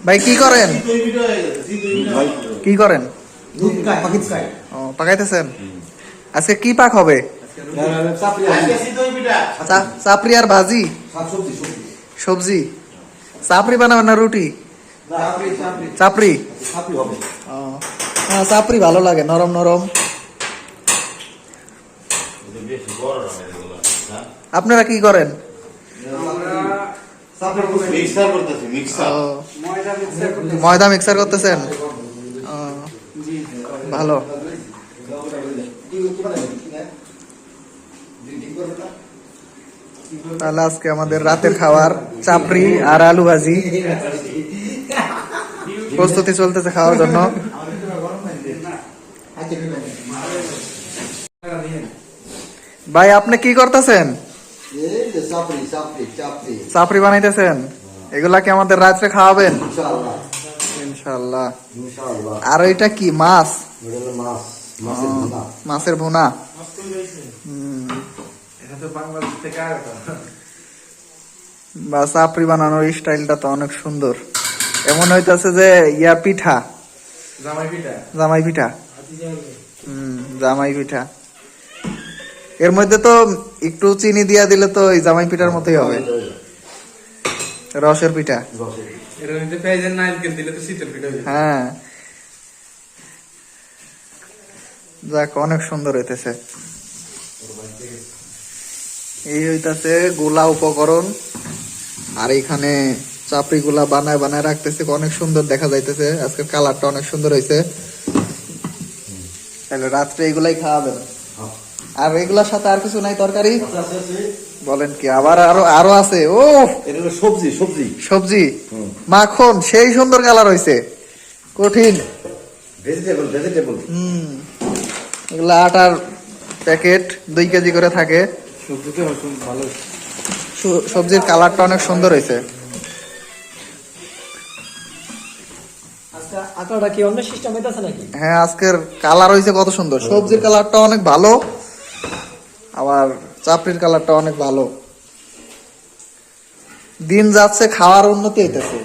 ভাই কি করেন? কি করেন? ও পাকাইতেছেন? আজকে কি পাক হবে? চা- চাপড়ি আর ভাজি? সবজি চাপড়ি বানাবেন না রুটি? চাপড়ি ও, হ্যাঁ চাপড়ি ভালো লাগে নরম নরম। আপনারা কি করেন মিক্সার করতেছি মিক্সার ও, ময়দা মিক্সার করতেছেন? ও, ভালো। তাহলে আজকে আমাদের রাতের খাবার চাপড়ি আর আলু ভাজি। প্রস্তুতি চলতেছে খাওয়ার জন্য। ভাই আপনি কি করতেছেন? চাপড়ি বানাইতেছেন? এগুলা কি আমাদের রাত্রে খাওয়াবেন? ইনশাল্লাহ আর এটা কি মাছ? মাছের ভুনা। বা চাপড়ি বানানোর স্টাইলটা তো অনেক সুন্দর। এমন হইতাছে যে ইয়া পিঠা। জামাই পিঠা। হুম জামাই পিঠা। এর মধ্যে তো একটু চিনি দিয়া দিলে তো এই জামাই পিঠার মতোই হবে। রসের পিঠা। হয়ে। হ্যাঁ। যাক অনেক সুন্দর হইতেছে। এই হইতাছে গোলা উপকরণ। আর এখানে চাপড়ি গুলা বানায় বানায় রাখতেছে অনেক সুন্দর দেখা যাইতেছে। আজকের কালারটা অনেক সুন্দর হয়েছে তাহলে রাত্রে এগুলাই খাওয়াবেন। আর এগুলার সাথে আর কিছু নাই তরকারি? বলেন কি আবার আরও আরও আছে ও সবজি সবজি। সবজি? মাখন সেই সুন্দর কালার হয়েছে কঠিন। ভেজিটেবল ভেজিটেবল হুম। এগুলো আটার প্যাকেট দুই কেজি করে থাকে। ভালো। সবজির কালারটা অনেক সুন্দর হয়েছে আজকে আঁকাটা কি অন্য সিস্টেম হইতাছে নাকি? হ্যাঁ আজকের কালার হয়েছে কত সুন্দর। সবজির কালারটা অনেক ভালো। আবার চাপড়ির কালারটা অনেক ভালো। দিন যাচ্ছে খাওয়ার উন্নতি হইতেছে।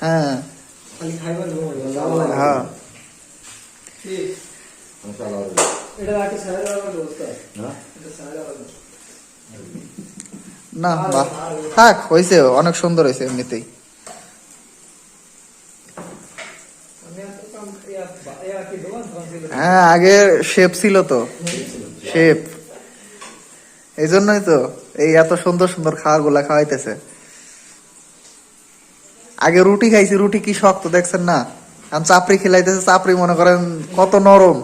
হ্যাঁ। হ্যাঁ। না? বাহ। থাক হয়েছে অনেক সুন্দর হয়েছে এমনিতেই। হ্যাঁ আগে শেপ ছিল তো। শেপ এই জন্যই তো এই এত সুন্দর সুন্দর খাবারগুলা খাওয়াইতেছে। আগে রুটি খাইছি রুটি কি শক্ত দেখছেন না? এখন চাপড়ি খেলাইতেছে চাপড়ি মনে করেন কত নরম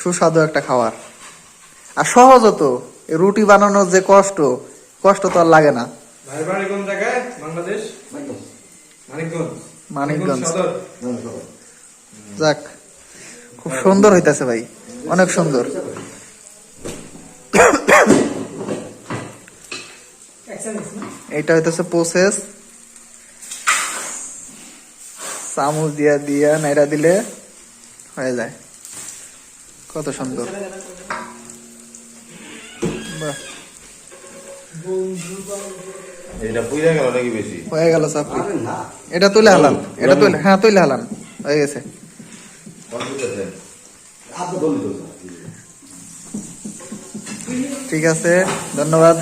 সুস্বাদু একটা খাবার আর সহজ তো এই রুটি বানানোর যে কষ্ট কষ্ট তো আর লাগে না। মানিকগঞ্জ। যাক খুব সুন্দর হইতাছে ভাই অনেক সুন্দর এক্সেলেন্স না এটা হইতেছে প্রসেস চামচ দিয়া দিয়া নাইরা দিলে হয়ে যায়। কত সুন্দর। বাহ, এটা পুইরা গেল নাকি বেশি? হয়ে গেল চাপড়ি এটা তুলে হালান এটা তুলে হ্যাঁ তুলে হালান হয়ে গেছে। ঠিক আছে ধন্যবাদ।